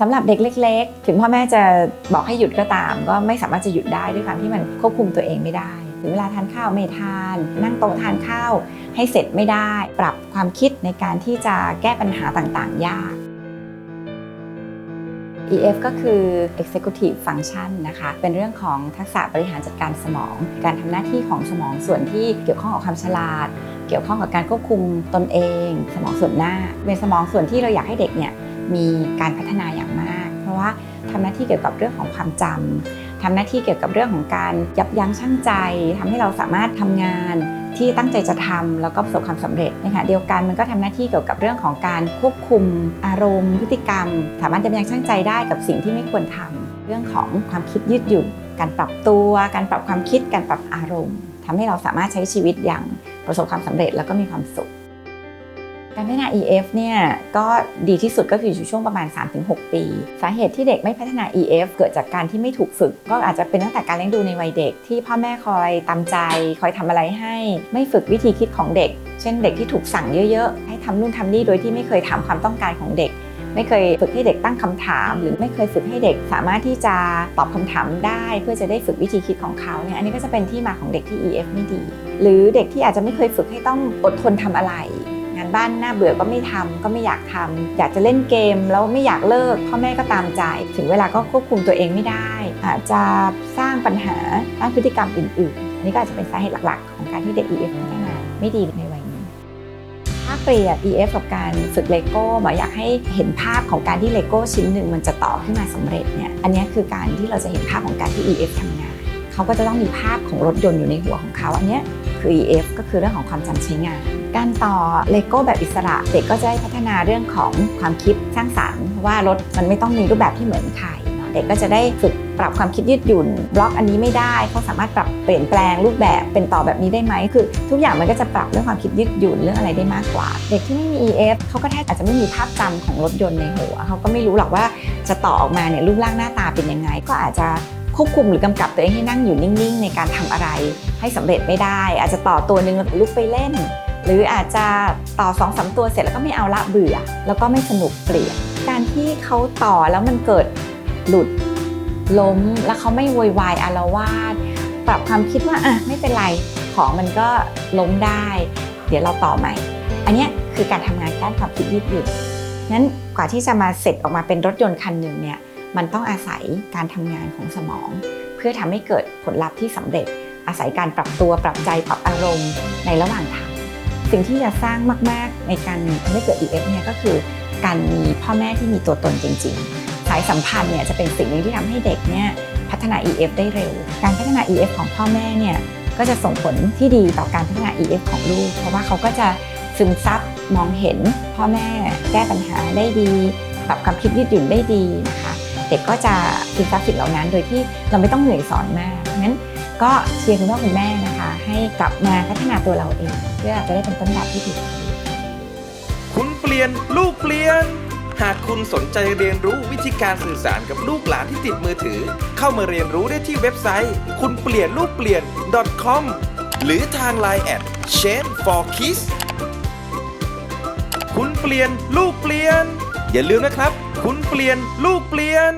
สำหรับเด็กเล็ก ๆ ถึงพ่อแม่จะบอกให้หยุดก็ตาม ก็ไม่สามารถจะหยุดได้ด้วยความที่มันควบคุมตัวเองไม่ได้ ถึงเวลาทานข้าวไม่ทาน นั่งโต๊ะทานข้าวให้เสร็จไม่ได้ ปรับความคิดในการที่จะแก้ปัญหาต่างๆ ยาก EF ก็คือ Executive Function นะคะ เป็นเรื่องของทักษะบริหารจัดการสมอง การทำหน้าที่ของสมองส่วนที่เกี่ยวข้องกับความฉลาด เกี่ยวข้องกับการควบคุมตนเอง สมองส่วนหน้า เป็นสมองส่วนที่เราอยากให้เด็กเนี่ย มีการพัฒนาอย่างมาก เพราะว่าทำหน้าที่เกี่ยวกับเรื่องของความจำทำหน้าที่เกี่ยวกับเรื่องของการยับยั้งชั่งใจทำให้เราสามารถทำงานที่ตั้งใจจะทำแล้วก็ประสบความสำเร็จนะคะเดียวกันมันก็ทำหน้าที่เกี่ยวกับเรื่องของการควบคุมอารมณ์ พฤติกรรม สามารถยับยั้งชั่งใจได้กับสิ่งที่ไม่ควรทำเรื่องของความคิดยืดหยุ่นการปรับตัว การปรับความคิดการปรับอารมณ์ทำให้เราสามารถใช้ชีวิตอย่างประสบความสำเร็จแล้วก็มีความสุข การพัฒนา EF เนี่ยก็ดีที่สุดก็คืออยู่ช่วงประมาณ 3-6 ปี สาเหตุที่เด็กไม่พัฒนา EF เกิดจากการที่ไม่ถูกฝึก ก็อาจจะเป็นตั้งแต่การเลี้ยงดูในวัยเด็ก ที่พ่อแม่คอยตามใจ คอยทำอะไรให้ ไม่ฝึกวิธีคิดของเด็ก เช่นเด็กที่ถูกสั่งเยอะๆ ให้ทำนู่นทำนี่โดยที่ไม่เคยถามความต้องการของเด็ก ไม่เคยฝึกให้เด็กตั้งคำถาม หรือไม่เคยฝึกให้เด็กสามารถที่จะตอบคำถามได้ เพื่อจะได้ฝึกวิธีคิดของเขาเนี่ยอันนี้ก็จะเป็นที่มาของเด็กที่ EF ไม่ดี หรือเด็กที่อาจจะไม่เคยฝึกให้ต้องอดทนทำอะไรานบ้านน่าเบื่อก็ไม่ทำก็ไม่อยากทำอยากจะเล่นเกมแล้วไม่อยากเลิกพ่อแม่ก็ตามใจ ถึงเวลาก็ควบคุมตัวเองไม่ได้ อาจจะสร้างปัญหาสร้างพฤติกรรมอื่นๆ นี่ก็อาจจะเป็นสาเหตุหลักๆ ของการที่เด็ก EF พัฒนาไม่ดีในวัยนี้ถ้าเปรียบ EF กับการฝึกเลโก้หมออยากให้เห็นภาพของการที่เลโก้ชิ้นหนึ่งมันจะต่อขึ้นมาสำเร็จเนี่ยอันนี้คือการที่เราจะเห็นภาพของการที่ EF ทำงานเขาก็จะต้องมีภาพของรถยนต์อยู่ในหัวของเขาอันนี้คือ EF ก็คือเรื่องของความจำใช้งาน การต่อเลโก้แบบอิสระ เด็กก็จะได้พัฒนาเรื่องของความคิดสร้างสรรค์ว่ารถมันไม่ต้องมีรูปแบบที่เหมือนใครเด็กก็จะได้ฝึกปรับความคิดยืดหยุ่นบล็อกอันนี้ไม่ได้เขาสามารถปรับเปลี่ยนแปลงรูปแบบเป็นต่อแบบนี้ได้ไหมคือ ทุกอย่างมันก็จะปรับเรื่องความคิดยืดหยุ่นเรื่องอะไรได้มากกว่า เด็กที่ไม่มี EF เขาก็แทบอาจจะไม่มีภาพจำของรถยนต์ในหัวเขาก็ไม่รู้หรอกว่าจะต่อออกมาเนี่ยรูปร่างหน้าตาเป็นยังไง ก็อาจจะควบคุมหรือกำกับตัวเองให้นั่งอยู่นิ่ง ๆ ในการทำอะไรให้สำเร็จไม่ได้ อาจจะต่อตัวหนึ่งลุกไปเล่น หรืออาจจะต่อ2อสตัวเสร็จแล้วก็ไม่เอาละเบื่อ แล้วก็ไม่สนุกเปลี่ยนการที่เขาต่อแล้วมันเกิดหลุดล้มแล้วเขาไม่โวยวายอารวาสปรับความคิดว่าอะไม่เป็นไรของมันก็ล้มได้ เดี๋ยวเราต่อใหม่ อันนี้คือการทำงานด้านความคิดยืดหยุ่นนั้นกว่าที่จะมาเสร็จออกมาเป็นรถยนต์คันหนึ่งเนี่ยมันต้องอาศัยการทำงานของสมอง เพื่อทำให้เกิดผลลัพธ์ที่สำเร็จอาศัยการปรับตัวปรับใจปรับอารมณ์ในระหว่างทาง สิ่งที่จะสร้างมาก ๆ ในการทำให้เกิด EF เนี่ยก็คือการมีพ่อแม่ที่มีตัวตนจริง ๆ สายสัมพันธ์เนี่ยจะเป็นสิ่งหนึ่งที่ทำให้เด็กเนี่ยพัฒนา EF ได้เร็ว การพัฒนา EF ของพ่อแม่เนี่ยก็จะส่งผลที่ดีต่อการพัฒนา EF ของลูก เพราะว่าเขาก็จะซึมซับมองเห็นพ่อแม่แก้ปัญหาได้ดีปรับความคิดยืดหยุ่นได้ดีนะคะ เด็กก็จะซึมซับสิ่งเหล่านั้นโดยที่เราไม่ต้องเหนื่อยสอนมากงั้น ก็เชียร์คุณพ่อคุณแม่นะคะ ให้กลับมาพัฒนาตัวเราเอง เพื่อจะได้เป็นต้นแบบที่ดีคุณเปลี่ยนลูกเปลี่ยน หากคุณสนใจเรียนรู้วิธีการสื่อสารกับลูกหลานที่ติดมือถือ เข้ามาเรียนรู้ได้ที่เว็บไซต์ คุณเปลี่ยนลูกเปลี่ยน .com หรือทาง Line แอด Change for Kids คุณเปลี่ยนลูกเปลี่ยน อย่าลืมนะครับ คุณเปลี่ยนลูกเปลี่ยน